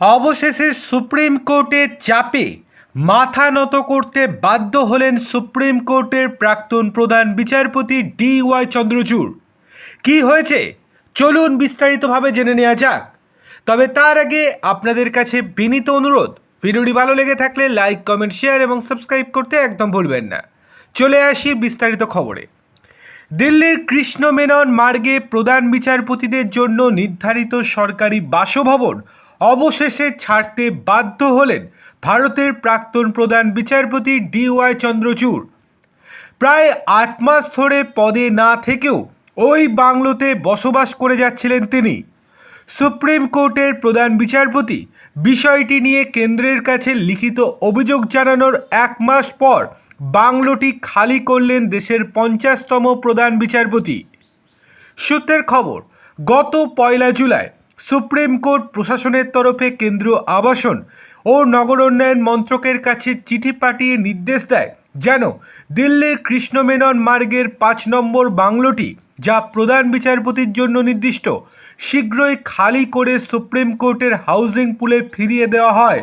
অবশেষে সুপ্রিম কোর্টের চাপে মাথা নত করতে বাধ্য হলেন সুপ্রিম কোর্টের প্রাক্তন প্রধান বিচারপতি ডি ওয়াই চন্দ্রচূড়। কি হয়েছে? চলুন বিস্তারিতভাবে জেনে নেওয়া যাক। তবে তার আগে আপনাদের কাছে বিনীত অনুরোধ, ভিডিওটি ভালো লেগে থাকলে লাইক, কমেন্ট, শেয়ার এবং সাবস্ক্রাইব করতে একদম ভুলবেন না। চলে আসি বিস্তারিত খবরে। দিল্লির কৃষ্ণ মেনন মার্গে প্রধান বিচারপতিদের জন্য নির্ধারিত সরকারি বাসভবন অবশেষে ছাড়তে বাধ্য হলেন ভারতের প্রাক্তন প্রধান বিচারপতি ডি ওয়াই চন্দ্রচূড়। প্রায় আট মাস ধরে পদে না থেকেও ওই বাংলোতে বসবাস করে যাচ্ছিলেন তিনি। সুপ্রিম কোর্টের প্রধান বিচারপতি বিষয়টি নিয়ে কেন্দ্রের কাছে লিখিত অভিযোগ জানানোর এক মাস পর বাংলোটি খালি করলেন দেশের পঞ্চাশতম প্রধান বিচারপতি। সূত্রের খবর, গত পয়লা জুলাই সুপ্রিম কোর্ট প্রশাসনের তরফে কেন্দ্রীয় আবাসন ও নগর উন্নয়ন মন্ত্রকের কাছে চিঠি পাঠিয়ে নির্দেশ দেয় যেন দিল্লির কৃষ্ণমেনন মার্গের পাঁচ নম্বর বাংলোটি, যা প্রধান বিচারপতির জন্য নির্দিষ্ট, শীঘ্রই খালি করে সুপ্রিম কোর্টের হাউজিং পুলে ফিরিয়ে দেওয়া হয়।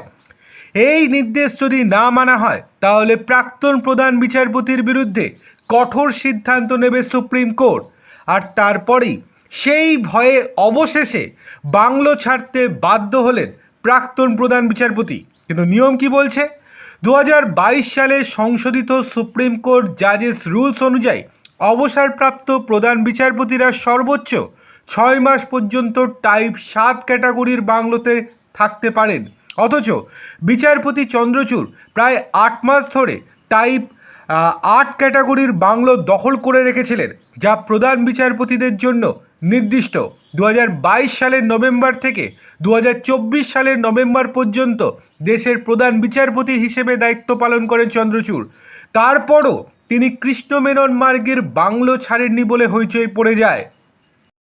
এই নির্দেশ যদি না মানা হয়, তাহলে প্রাক্তন প্রধান বিচারপতির বিরুদ্ধে কঠোর সিদ্ধান্ত নেবে সুপ্রিম কোর্ট। আর তারপরেই সেই ভয়ে অবশেষে বাংলো ছাড়তে বাধ্য হলেন প্রাক্তন প্রধান বিচারপতি। কিন্তু নিয়ম কি বলছে? দু হাজার বাইশ সালে সংশোধিত সুপ্রিম কোর্ট জাজেস রুলস অনুযায়ী অবসরপ্রাপ্ত প্রধান বিচারপতিরা সর্বোচ্চ ছয় মাস পর্যন্ত টাইপ সাত ক্যাটাগরির বাংলোতে থাকতে পারেন। অথচ বিচারপতি চন্দ্রচূড় প্রায় আট মাস ধরে টাইপ আট ক্যাটাগরির বাংলো দখল করে রেখেছিলেন, যা প্রধান বিচারপতিদের জন্য নির্দিষ্ট দু হাজার বাইশ সালের নভেম্বর থেকে দু হাজার চব্বিশ সালের নভেম্বর পর্যন্ত দেশের প্রধান বিচারপতি হিসেবে দায়িত্ব পালন করেন চন্দ্রচূড়। তারপরও তিনি কৃষ্ণমেনন মার্গের বাংলো ছাড়েননি বলে হইচই পড়ে যায়।